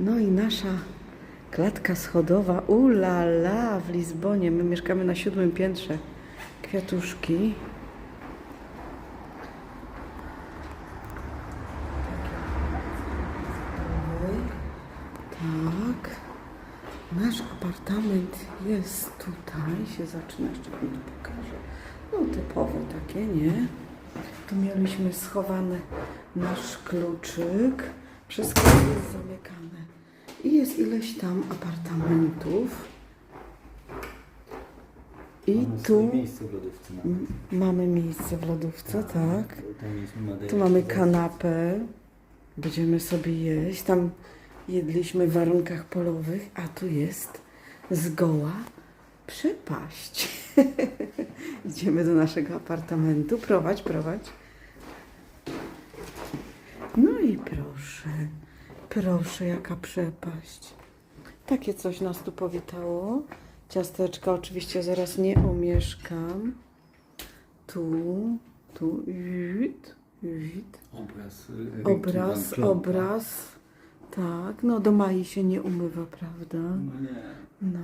No i nasza klatka schodowa, ulala, w Lizbonie. My mieszkamy na siódmym piętrze. Kwiatuszki. Tak. Nasz apartament jest tutaj, się zaczyna, jeszcze wam tu pokażę. No typowe takie, nie? Tu mieliśmy schowany nasz kluczyk. Wszystko jest zamykane. I jest ileś tam apartamentów. I tu swoje miejsce w lodówce nawet. m- mamy miejsce w lodówce, tak. Tam jest Madejra. Tu mamy kanapę. Będziemy sobie jeść. Tam jedliśmy w warunkach polowych, a tu jest zgoła przepaść. Idziemy do naszego apartamentu. Prowadź, prowadź. No i proszę, proszę, jaka przepaść. Takie coś nas tu powitało. Ciasteczka oczywiście zaraz nie omieszkam. Tu, tu, wit, wit. Obraz. y, Obraz, Klompa. obraz. Tak, no do Mai się nie umywa, prawda? No nie. No.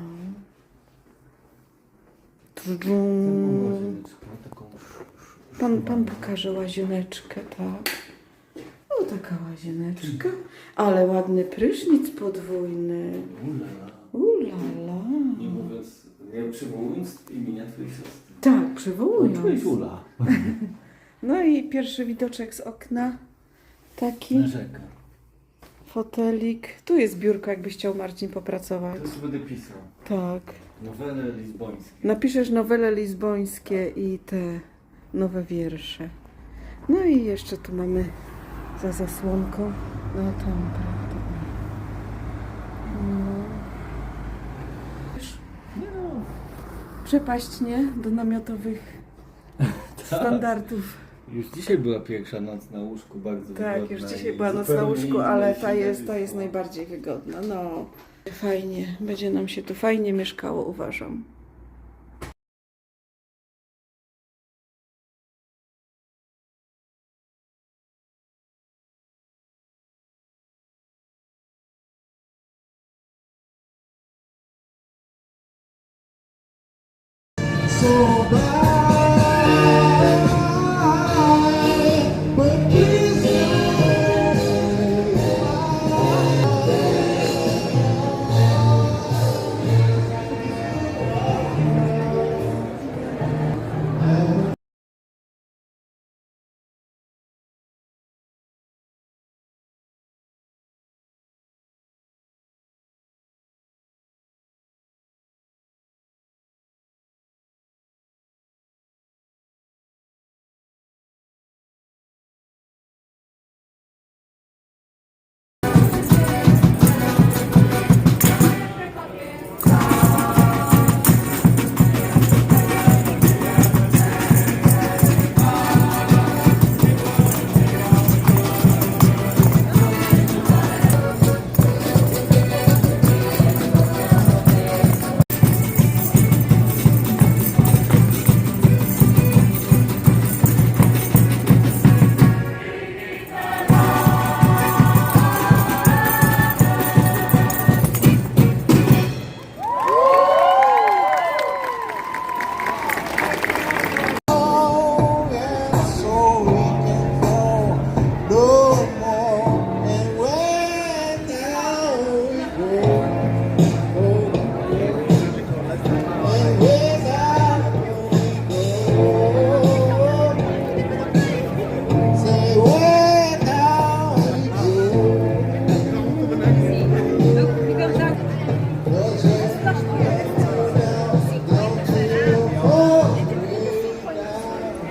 Pan, pan pokaże łazieneczkę, tak. Taka łazieneczka. Ale ładny prysznic podwójny. Ulala. Ulala. Nie mówiąc, nie przywołując imienia twojej siostry. Tak, przywołując. tu jest Ula. No i pierwszy widoczek z okna. Taki Na rzekę. fotelik. Tu jest biurko, jakbyś chciał Marcin popracować. To sobie będę pisał. Tak. Nowele lizbońskie. Napiszesz nowele lizbońskie i te nowe wiersze. No i jeszcze tu mamy za zasłonką. No tam, prawda? No. Nie no. Przepaść, nie? Do namiotowych standardów. Już dzisiaj była pierwsza noc na łóżku, bardzo Tak, wygodna już dzisiaj była noc na łóżku, ale ta jest, ta jest najbardziej wygodna. No, fajnie. Będzie nam się tu fajnie mieszkało, uważam. so bad.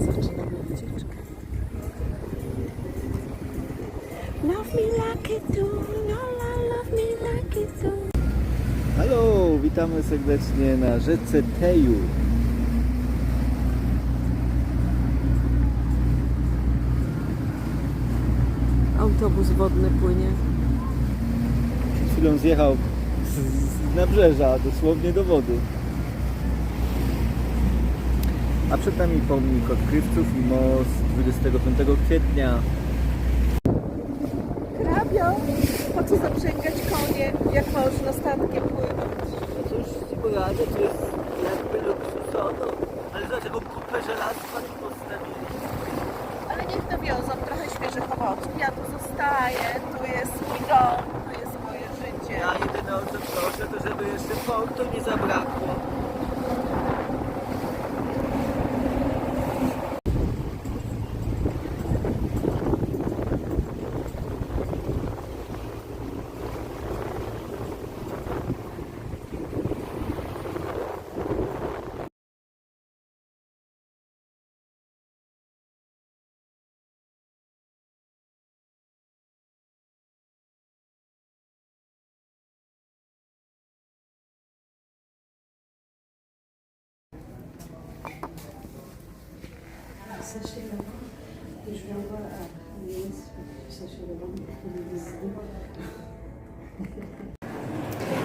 Zaczynamy wycieczkę. Love me like it do, no I love me like it do. Halo, witamy serdecznie na rzece Teju. Autobus wodny płynie. Przed chwilą zjechał z, z nabrzeża dosłownie do wody. A przed nami pomnik odkrywców i most 25 kwietnia. Hrabio, po co zaprzęgać konie, jak można statkiem płynąć? No cóż ci poradzę, to jest jakby luksusowo. Ale dlaczego kupę żelazka tu postawili? Ale niech dowiozą trochę świeżych owoców. Ja tu zostaję, tu jest mój dom, tu jest moje życie. Ja jedyne o co proszę, to żeby jeszcze portu nie zabrakło.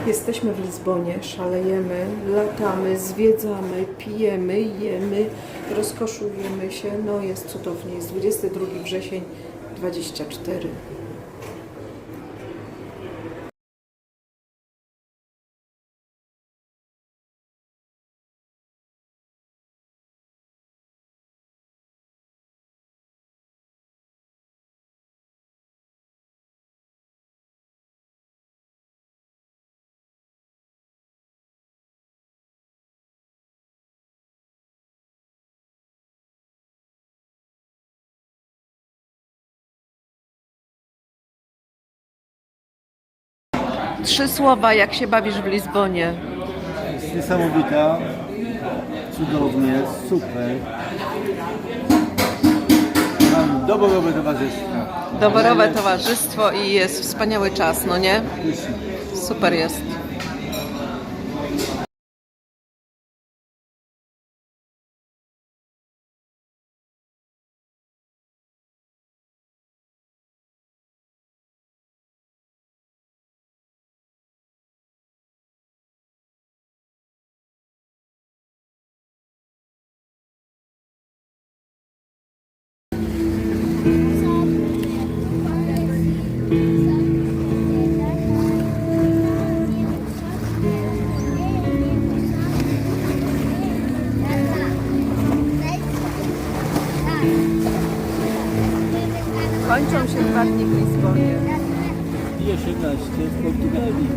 Jesteśmy w Lizbonie, szalejemy, latamy, zwiedzamy, pijemy, jemy, rozkoszujemy się. No jest cudownie. Jest 22 wrzesień 24. Trzy słowa, jak się bawisz w Lizbonie. Jest niesamowita, cudownie, super. Mam doborowe towarzystwo. Doborowe towarzystwo i jest wspaniały czas, no nie? Super jest. Kończą się dwa dni w Lizbonie. I 18 w Portugalii.